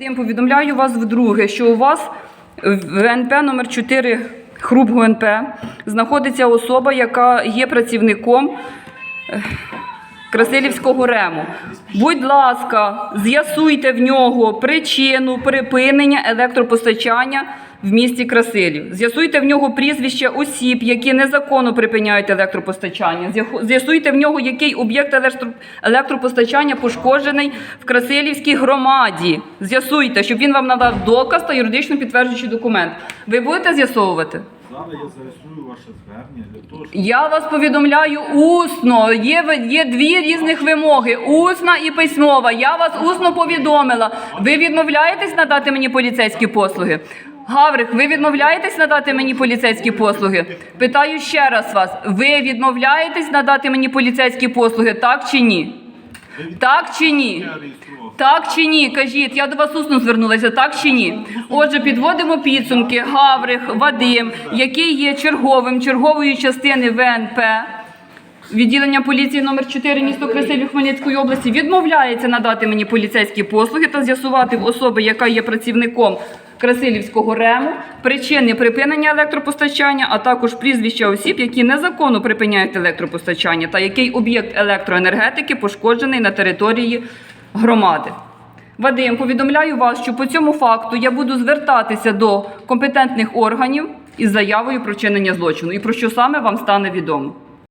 Я повідомляю вас вдруге, що у вас в НП номер 4 Хруп ГНП знаходиться особа, яка є працівником е, Красилівського рему. Будь ласка, з'ясуйте в нього причину припинення електропостачання в місті Красилів. З'ясуйте в нього прізвище осіб, які незаконно припиняють електропостачання. З'ясуйте в нього, який об'єкт електро- електропостачання пошкоджений в Красилівській громаді. З'ясуйте, щоб він вам надав доказ та юридично підтверджуючий документ. Ви будете з'ясовувати? Зараз я зареєструю ваше звернення для того, щоб Я вас повідомляю усно. Є, є дві різних вимоги: усна і письмова. Я вас усно повідомила. Ви відмовляєтесь надати мені поліцейські послуги? Гаврик, ви відмовляєтесь надати мені поліцейські послуги? Питаю ще раз вас: ви відмовляєтесь надати мені поліцейські послуги, так чи ні? Так чи ні? Так чи ні? Кажіть, я до вас усно звернулася, так чи ні? Отже, підводимо підсумки. Гаврих Вадим, який є черговим черговою частини ВНП. Відділення поліції номер 4 місто Красилів Хмельницької області відмовляється надати мені поліцейські послуги та з'ясувати в особи, яка є працівником Красилівського рему, причини припинення електропостачання, а також прізвища осіб, які незаконно припиняють електропостачання, та який об'єкт електроенергетики пошкоджений на території громади. Вадим, повідомляю вас, що по цьому факту я буду звертатися до компетентних органів із заявою про чинення злочину і про що саме вам стане відомо.